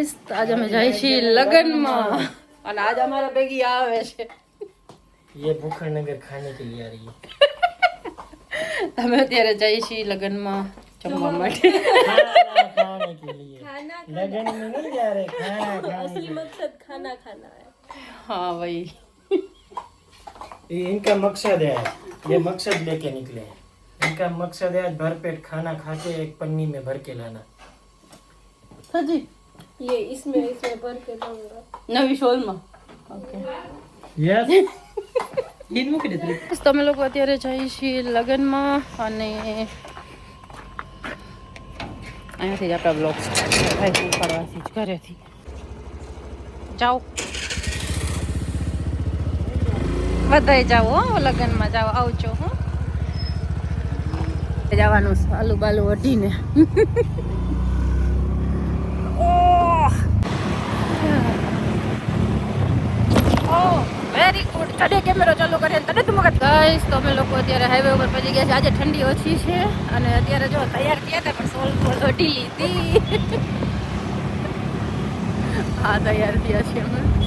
Guys આજે અમે જઈએ છીએ લગ્નમાં અને આજ અમારા ભેગી આવે છે ये भूखड़नगर खाने के लिए आ रही है અમે અત્યારે જઈએ છીએ લગ્નમાં જમવા માટે खाना खाने के लिए लगन में नहीं जा रहे खाना खाने के लिए। હા ભાઈ ये इनका मकसद है ये मकसद लेके निकले हैं इनका मकसद है आज भरपेट खाना खा के एक पन्नी में भर के लाना હજી ये इसमें इसमें भर के लाऊंगा નવી શોલમાં ઓકે यस તમે લોકો અત્યારે જઈએ છીએ લગ્નમાં અને અહીંયાથી જ આપણા બ્લોગ થાય છે ઉપાડવાથી જ ઘરેથી જાઓ બધાય જાઓ હો લગ્નમાં જાઓ આવજો હો જવાનું છે, આલુ બાલુ વઢીને ગાઈસ તો અમે લોકો અત્યારે હાઈવે ઉપર પહોંચી ગયા છે આજે ઠંડી ઓછી છે અને અત્યારે જો તૈયાર થયા હતા, પણ સોલ ફોલ ઘટી લીધી. હા, તૈયાર થયા છે અમે.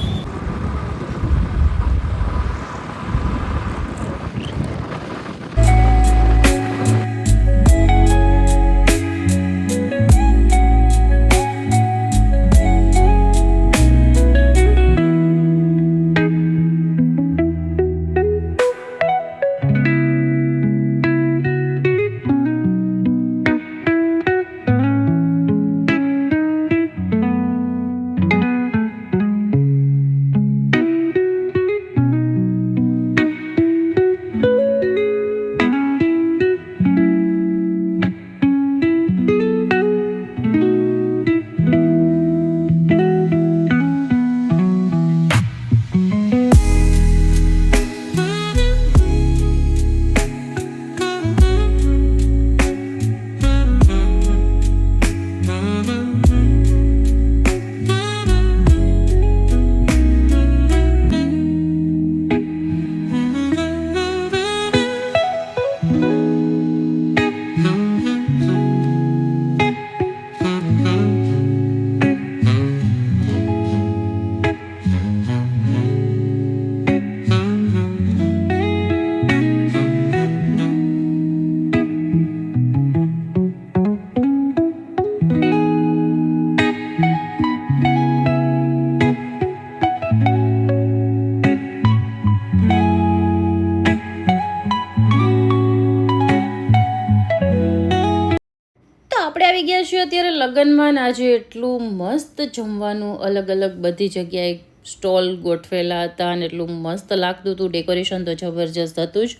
લગ્નમાં ને આજે એટલું મસ્ત જમવાનું અલગ અલગ બધી જગ્યાએ સ્ટોલ ગોઠવેલા હતા અને એટલું મસ્ત લાગતું હતું. ડેકોરેશન તો જબરજસ્ત હતું જ.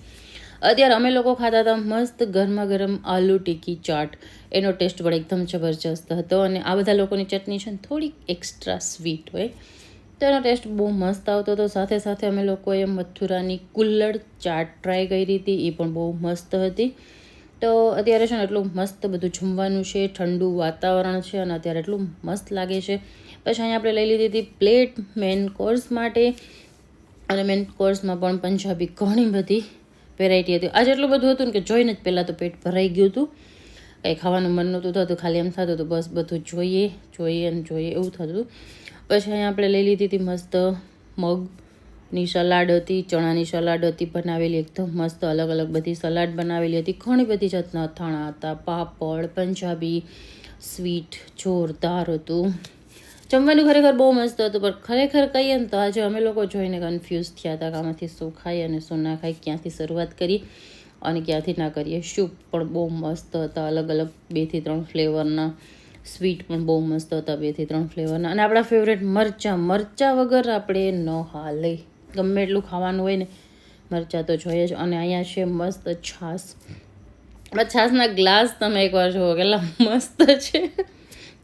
અત્યારે અમે લોકો ખાતા હતા મસ્ત ગરમા ગરમ આલુ ટીકી ચાટ. એનો ટેસ્ટ પણ એકદમ જબરજસ્ત હતો અને આ બધા લોકોની ચટણી છે ને થોડીક એક્સ્ટ્રા સ્વીટ હોય. તો એનો ટેસ્ટ બહુ મસ્ત આવતો હતો. સાથે સાથે અમે લોકોએ મથુરાની કુલ્લડ ચાટ ટ્રાય કરી હતી. એ પણ બહુ મસ્ત હતી. તો અત્યારે છે ને એટલું મસ્ત બધું જમવાનું છે, ઠંડુ વાતાવરણ છે અને અત્યારે એટલું મસ્ત લાગે છે. પછી અહીંયા આપણે લઈ લીધી હતી પ્લેટ મેન કોર્સ માટે અને મેન કોર્સમાં પણ પંજાબી ઘણી બધી વેરાયટી હતી. આજે એટલું બધું હતું ને કે જોઈને જ પહેલાં તો પેટ ભરાઈ ગયું હતું. કંઈ ખાવાનું મન નહોતું થતું, ખાલી એમ થતું હતું, બસ બધું જોઈએ જોઈએ અને જોઈએ એવું થતું હતું. પછી અહીંયા આપણે લઈ લીધી હતી મસ્ત મગની સલાડ હતી, ચણાની સલાડ હતી બનાવેલી, એકદમ મસ્ત અલગ અલગ બધી સલાડ બનાવેલી હતી. ઘણી બધી જાતના અથાણા હતા, પાપડ, પંજાબી, સ્વીટ જોરદાર હતું. જમવાનું ખરેખર બહુ મસ્ત હતું, પણ ખરેખર કહીએ ને તો આજે અમે લોકો જોઈને કન્ફ્યુઝ થયા હતા કે આમાંથી શું ખાઈ અને શું ના ખાઈ ક્યાંથી શરૂઆત કરી અને ક્યાંથી ના કરીએ. સૂપ પણ બહુ મસ્ત હતા, અલગ અલગ બેથી ત્રણ ફ્લેવરના સ્વીટ પણ બહુ મસ્ત હતા બેથી ત્રણ ફ્લેવરના. અને આપણા ફેવરેટ મરચાં મરચાં વગર આપણે ન હાલે. ગમે એટલું ખાવાનું હોય ને, મરચાં તો જોઈએ જ. અને અહીંયા છે મસ્ત છાશ. છાશના ગ્લાસ તમે એકવાર જુઓ, કેટલા મસ્ત છે.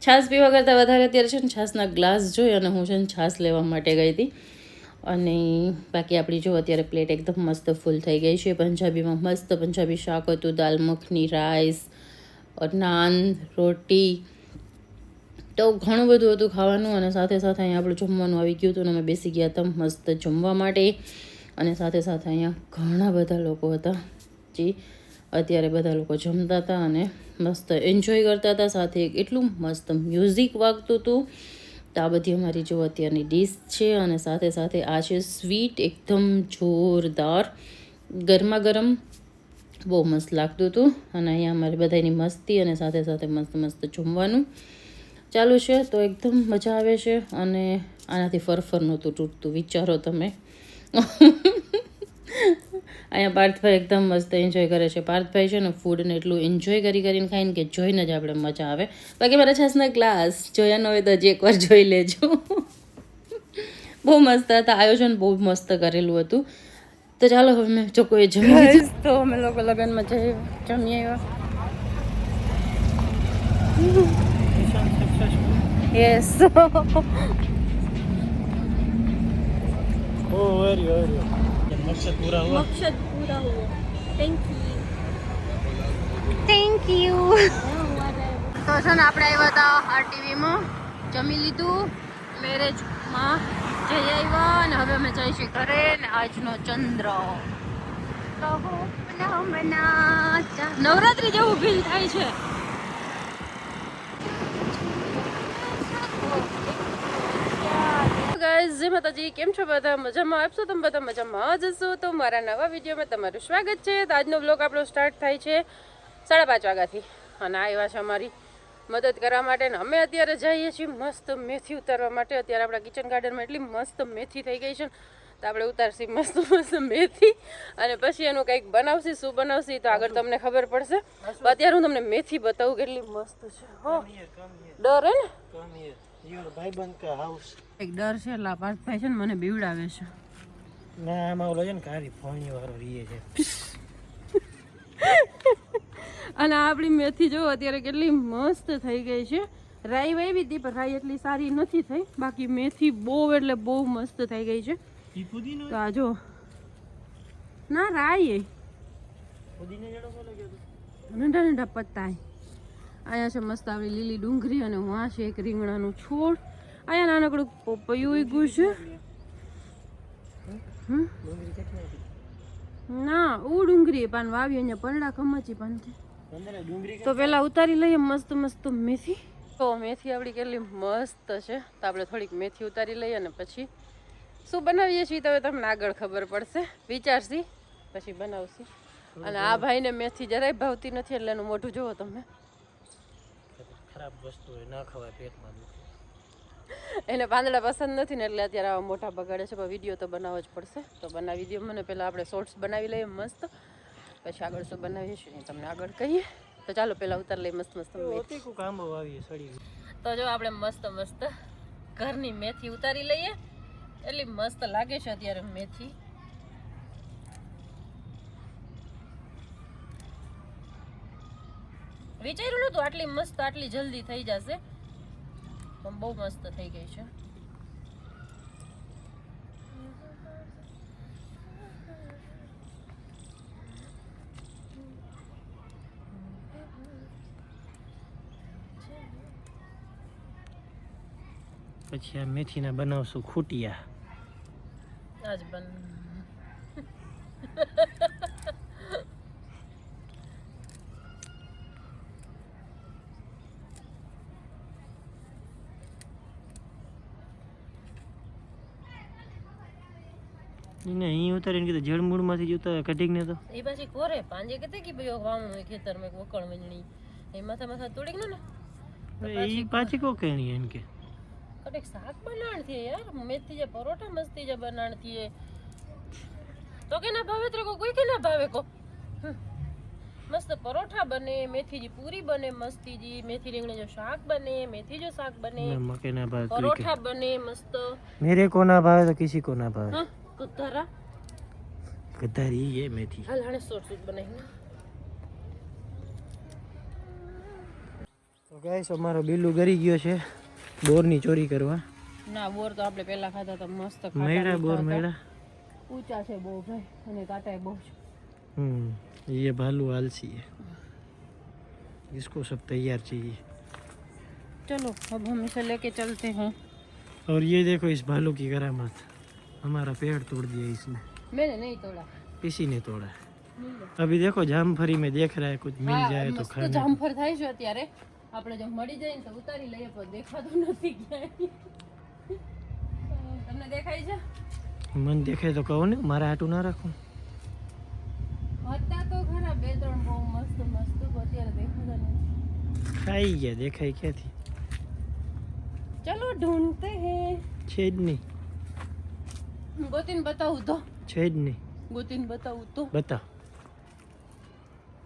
છાશ પીવા કરતાં વધારે અત્યારે છે ને છાશના ગ્લાસ જોઈ અને હું છે ને છાશ લેવા માટે ગઈ હતી. અને બાકી આપણી જો અત્યારે પ્લેટ એકદમ મસ્ત ફૂલ થઈ ગઈ છે. પંજાબીમાં મસ્ત પંજાબી શાક હતું, દાલ મખની, રાઈસ નાન રોટી તો ઘણું બધું હતું ખાવાનું અને સાથે સાથે અહીંયા આપણું જમવાનું આવી ગયું હતું અને અમે બેસી ગયા હતા મસ્ત જમવા માટે. અને સાથે સાથે અહીંયા ઘણા બધા લોકો હતા. જે, અત્યારે બધા લોકો જમતા હતા અને મસ્ત એન્જોય કરતા હતા. સાથે એટલું મસ્ત મ્યુઝિક વાગતું હતું. તો આ બધી અમારી જો અત્યારની ડીશ છે અને સાથે સાથે આ છે સ્વીટ એકદમ જોરદાર. ગરમા ગરમ બહુ મસ્ત લાગતું હતું. અને અહીંયા અમારી બધાની મસ્તી અને સાથે સાથે મસ્ત મસ્ત જમવાનું. ચાલુ છે તો એકદમ મજા આવે છે અને આનાથી ફરફર નહોતું તૂટતું, વિચારો તમે. અહીંયા પાર્થભાઈ એકદમ મસ્ત એન્જોય કરે છે. પાર્થભાઈ છે ને ફૂડને એટલું એન્જોય કરી કરીને ખાઈને કે જોઈને જ આપણે મજા આવે. બાકી મારા છાસના ક્લાસ જોયા ન હોય તો હજી એકવાર જોઈ લેજો. બહુ મસ્ત હતા. આયોજન બહુ મસ્ત કરેલું હતું. તો ચાલો હવે મેં જો કોઈ જમી તો અમે લોકો લગ્નમાં જઈ જમી આવ્યા. યસ ઓ વેરી વેરી મકસદ પૂરા હુઆ मकसद पूरा हुआ थैंक यू થેન્ક યુ તો છે ને આપણે આવ્યા હતા આ ટીવીમાં જમી લીધું મેરેજમાં જઈ આવ્યા અને હવે અમે જઈશું ઘરે ને આજનો ચંદ્ર નવરાત્રી જેવું ફીલ થાય છે ગાઈઝ જય માતાજી કેમ છો બધા? મજામાં? આપશો તમે બધા મજામાં જ હશો? તો મારા નવા વિડીયોમાં તમારું સ્વાગત છે. તો આજનો બ્લોગ આપણો સ્ટાર્ટ થાય છે સાડા પાંચ વાગ્યાથી. અને આવ્યા છે અમારી મદદ કરવા માટે. ને અમે અત્યારે જઈએ છીએ મસ્ત મેથી ઉતારવા માટે. અત્યારે આપણા કિચન ગાર્ડનમાં એટલી મસ્ત મેથી થઈ ગઈ છે. તો આપણે ઉતારશી મસ્ત મસ્ત મેથી. અને પછી એનું કંઈક બનાવશી શું બનાવશી તો આગળ તમને ખબર પડશે. અત્યારે હું તમને મેથી બતાવું કેટલી મસ્ત છે. હો. ડર હે ને? ભાઈબંધ કા હાઉસ એક ડર છે એટલે આ પાર્થભાઈ છે ને મને બીવડાવે છે. ના આમાં ઓલો છે ને કારી ફોણી વાળો રીએ છે. અને આપણી મેથી જો અત્યારે કેટલી મસ્ત થઈ ગઈ છે. રાઈ વાવી હતી પણ રાઈ એટલી સારી નથી થઈ. બાકી મેથી બહુ એટલે બહુ મસ્ત થઈ ગઈ છે. તો આ જો. ના રાઈ નંઢા નંઢા પત્તા. અહીંયા છે મસ્ત આવી લીલી ડુંગળી અને વાં છે એક રીંગણાનું છોડ. અહીંયા નાનકડું પોપૈયું ઉગ્યું છે. ના ઉ ડુંગરી પાન વાવી, અહીંયા પરડા ખમચી પાન તો પેલા ઉતારી લઈએ મસ્ત મસ્ત મેથી. તો મેથી આપણી કેટલી મસ્ત છે. તો આપણે થોડીક મેથી ઉતારી લઈએ અને પછી શું બનાવીએ છીએ તો હવે તમને આગળ ખબર પડશે. વિચારશી, પછી બનાવશી. અને આ ભાઈને મેથી જરાય ભાવતી નથી, એટલે એનું મોઢું જુઓ તમે. ખરાબ વસ્તુ ના ખવાય પેટમાં દુખે. એને પાંદડા પસંદ નથી ને એટલે અત્યારે આવા મોટા બગાડે છે પણ વીડિયો તો બનાવવો જ પડશે. તો બનાવી દો મને પહેલાં આપણે શોર્ટ્સ બનાવી લઈએ મસ્ત. પછી આગળ શું બનાવીએ છીએ તમને આગળ કહીએ. તો ચાલો પહેલાં ઉતાર લઈએ મસ્ત મસ્ત મેથી. ઓતી કુ કાંબો વાવી સડી તો જો આપણે મસ્ત મસ્ત ઘરની મેથી ઉતારી લઈએ. એટલી મસ્ત લાગે છે અત્યારે મેથી. વિચાર્યું નતું આટલી મસ્ત આટલી જલ્દી થઈ જશે. પણ બહુ મસ્ત થઈ ગઈ છે. પછી આ મેથીના બનાવશું ખૂટિયા. આજ બન ને અહીં ઉતારીને કીધું જળ મૂળમાંથી જ ઉતારે કઢીને તો એ પાછી કોરે પાંજે કતે કે ભાઈ વાવણું હોય ખેતર માં વકળ વણણી એ માથા માથા તોડી ને એ પાછી કો કેણી એમ કે કટેક શાક બનાણ થી યાર મેથી જે પરોઠા મસ્તી જે બનાણ થી તો કે ના ભાવે તરે કોઈ કે ના ભાવે કો મસ્ત પરોઠા બને મેથી જી પૂરી બને મસ્તી જી મેથી રીંગણે જો શાક બને મેથી જો શાક બને મકે ના ભાવે પરોઠા બને મસ્ત મેરે કો ના ભાવે તો કિસી કો ના ભાવે હા કુતરા गद्दारी ये मेथी હાલ હાણે સોટ સૂટ બનાવીને તો ગાઈસ અમારો બિલ્લુ ગરી ગયો છે બોરની ચોરી કરવા ના બોર તો આપણે પહેલા ખાતા હતા મસ્ત ખાટા મેળા બોર મીઠા હતા. મેળા ઊંચા છે બહુ ભાઈ અને કાંટા બહુ છે हम्म ये भालू आलसी है इसको सब तैयार चाहिए चलो अब हम इसे लेके चलते हैं और ये देखो इस भालू की करामत हमारा पेड़ तोड़ दिया इसने मैंने नहीं तोड़ा किसी ने तोड़ा अभी देखो जामफरी में देख रहा है कुछ मिल હા, जाए तो મસ્ત खाने જામફળ થાય છે અત્યારે આપણે જો મળી જાય ને તો ઉતારી લઈએ પણ દેખાતું નથી ક્યાંય તમને દેખાય છે મન દેખાય તો કહું ને મારા હાટું ના રાખું હતા તો ખરા બે ત્રણ બહુ મસ્ત મસ્ત પણ અત્યારે દેખાતા નથી ખાઈ ગયા દેખાય ક્યાંથી ચલો ઢૂંઢતે હે છે જ નહીં ગોતીને બતાવું તો. છે જ નહીં. ગોતીને બતાવું તો. બતાવ.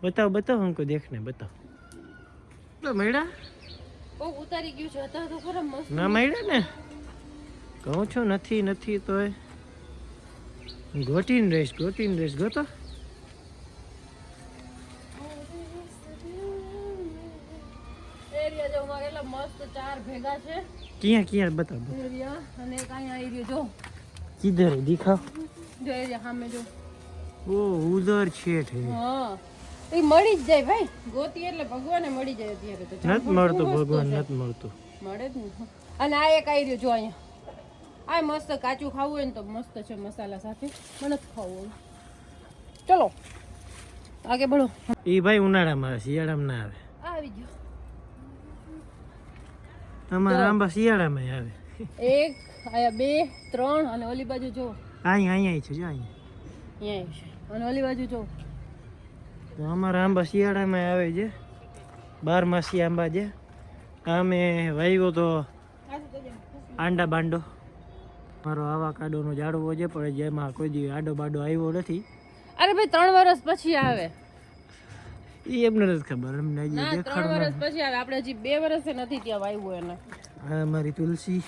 બતાવ બતાવ હમકો દેખને બતાવ. તો મેડા ઓ ઉતારી ગયું છે હતા તો ખરા મસ્ત ના મેડા ને? કહું છું નથી નથી તોય. ગોટીન રહીશ ગોટીન રહીશ. ગોતો. મસ્ત ચાર ભેગા છે. ક્યાં ક્યાં? બતાવો અને કાંઈ આવી રહ્યો જો. કિધર है दिखा જો એરિયા સામે જો. ઓ ઉધર છેઠ હે. એ મળી જ જાય ભાઈ. ગોતી એટલે ભગવાને મળી જાય અત્યારે તો. નથી મળતું ભગવાન નથી મળતું. મળે જ ને. અને આ એક આવી રહ્યો જો અહીંયા. આ મસ્ત કાચું ખાવું હોય ને તો મસ્ત છે મસાલા સાથે. મને ખાવું ચલો. આગે બળો એ ભાઈ ઉનાળામાં આવે શિયાળામાં ના આવે. આવી ગયો. અમારા આંબા શિયાળામાં આવે. એક આયા બે ત્રણ અને ઓલી બાજુ જો. અહીં અહીંયા છે જો છે. અને ઓલી બાજુ જો. તો અમારા આંબા શિયાળામાં આવે છે. બારમાસી આંબા છે. અમે વાવ્યો તો આંડા બાંડો. મારો આવા કાડોનો ઝાડવો છે પણ જેમાં કોઈ દી આડો બાડો આવ્યો નથી. અરે ભાઈ ત્રણ વર્ષ પછી આવે. એ એમને નથી ખબર અમને હજી ના ત્રણ વર્ષ પછી આવે. આપણે હજી બે વર્ષે નથી ત્યાં વાવ્યું એને. આ અમારી તુલસી.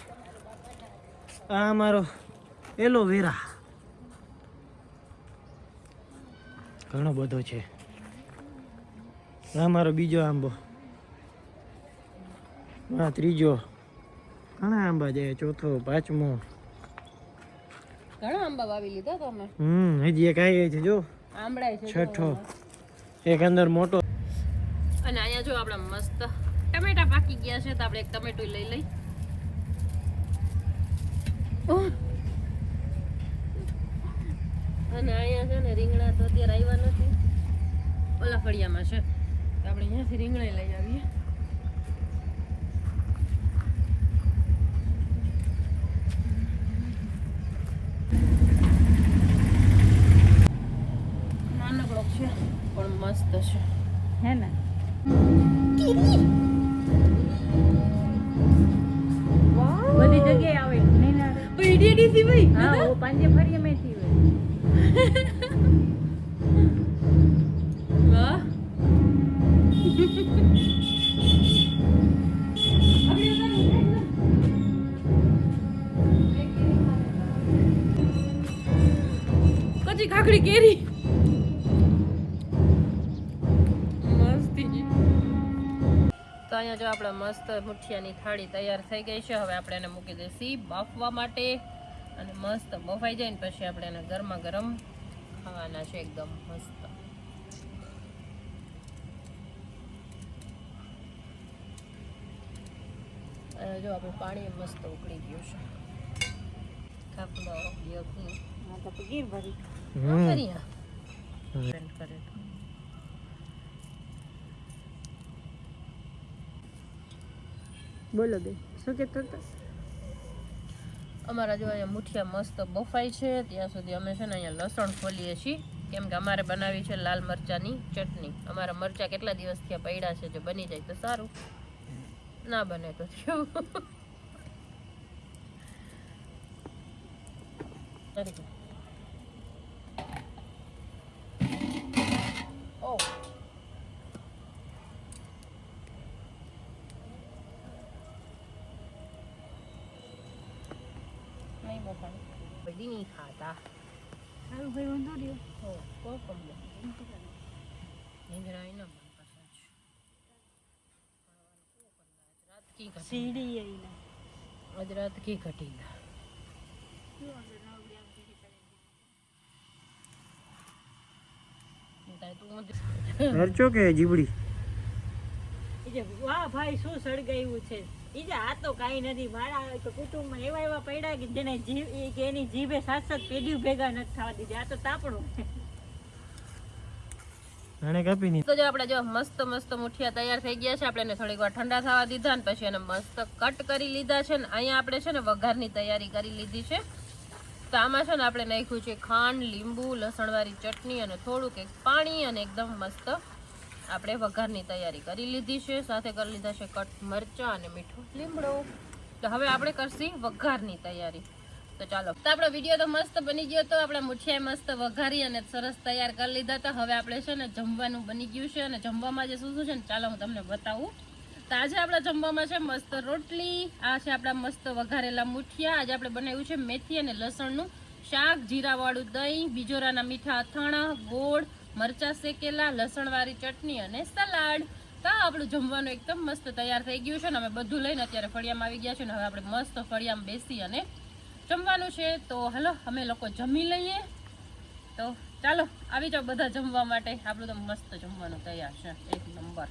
આ અમારો એલોવેરા ઘણો બધો છે. આ મારો બીજો આંબો. આ ત્રીજો. ઘણા આંબા છે ચોથો પાંચમો. ઘણા આંબા વાવી લીધા તમે? હમ હજી એક આવી છે જો. છે છઠ્ઠો. એક અંદર મોટો. અને અહીંયા જો આપણે મસ્ત ટમેટા પાકી ગયા છે તો આપણે એક ટમેટું લઈ લઈ. અને અહીંયા છે ને રીંગણા તો અત્યારે આવ્યા નથી. ઓલા છે. આપણે અહીંયાથી રીંગણા લઈ આવીએ. નાનકડો છે, પણ મસ્ત છે. હે ને? હા ઓ પાંજે ફરીએ મેં થી હોય. વાહ. કચી ખાખડી કેરી. મસ્તી તો અહીંયા જો આપણે મસ્ત મુઠિયાની થાળી તૈયાર થઈ ગઈ છે. હવે આપણે એને મૂકી દઈશી બાફવા માટે. અને મસ્ત બફાઈ જાય ને પછી આપણે એને ગરમા ગરમ ખાવાના છે એકદમ મસ્ત. અને જો આપણું પાણી મસ્ત ઉકળી ગયું છે. ખાપલો યકી હા તો ગીર ભરી. હમ. કરે તો. બોલો બે શું કહેતો હતો? અમારા જો અહીંયા મુઠિયા મસ્ત બફાઈ છે ત્યાં સુધી અમે છે ને અહીંયા લસણ ખોલીએ છીએ. કેમ કે અમારે બનાવી છે લાલ મરચાંની ચટણી. અમારા મરચાં કેટલા દિવસ થયા પડ્યા છે જો બની જાય તો સારું. ના બને તો થયું Very good. Oh. નહીં બફાય બધી નહીં ખાતા સારું ભાઈ વાંધો રહ્યો હો કોઈ પ્રોબ્લેમ નીંદરા એના મન છે રાત કી ઘટી સીડી આવીને આજ રાત કી ઘટી તું મરચો કે જીબડી ઈ વાહ ભાઈ શું સળગાવ્યું છે? ઈજે આ તો કાંઈ નથી. મારા તો કુટુંબમાં એવા એવા પડ્યા કે જેને જીભ કે એની જીભે સાત સાત પેઢીઓ ભેગા નથી થવા દીધી. આ તો તાપણું આને કાપી નહીં તો જો આપણે જો મસ્ત મસ્ત મુઠિયા તૈયાર થઈ ગયા છે. આપણે એને થોડીક વાર ઠંડા થવા દીધા ને પછી એને મસ્ત કટ કરી લીધા છે ને અહીંયા આપણે છે ને વઘારની તૈયારી કરી લીધી છે. તો આમાં છે ને આપણે નાખ્યું છે ખાંડ લીંબુ લસણવાળી ચટણી અને થોડુંક એક પાણી અને એકદમ મસ્ત આપણે વઘારની તૈયારી કરી લીધી છે, સાથે કરી લીધા છે કટ મરચાં અને મીઠું લીમડો. તો હવે આપણે કરશી વઘારની તૈયારી. તો ચાલો. તો આપણો વીડિયો તો મસ્ત બની ગયો તો આપણે મુઠિયા મસ્ત વઘારી અને સરસ તૈયાર કરી લીધા તો હવે આપણે છે ને જમવાનું બની ગયું છે અને જમવામાં જે શું શું છે ને ચાલો હું તમને બતાવું. તો આજે આપણા જમવામાં છે મસ્ત રોટલી, આ છે આપણા મસ્ત વઘારેલા મુઠિયા. આજે આપણે બનાવ્યું છે મેથી અને લસણનું શાક, જીરાવાળું દહીં, બીજોરાના મીઠા અથાણા, ગોળ મરચા શેકેલા, લસણવાળી ચટણી અને સલાડ. તો આપણું જમવાનું એકદમ મસ્ત તૈયાર થઈ ગયું છે ને અમે બધું લઈને અત્યારે ફળિયામાં આવી ગયા છે ને હવે આપણે મસ્ત ફળિયામાં બેસી અને જમવાનું છે. તો હલો, અમે લોકો જમી લઈએ. તો ચાલો, આવી જાઓ બધા જમવા માટે. આપણું તો મસ્ત જમવાનું તૈયાર છે. એક નંબર.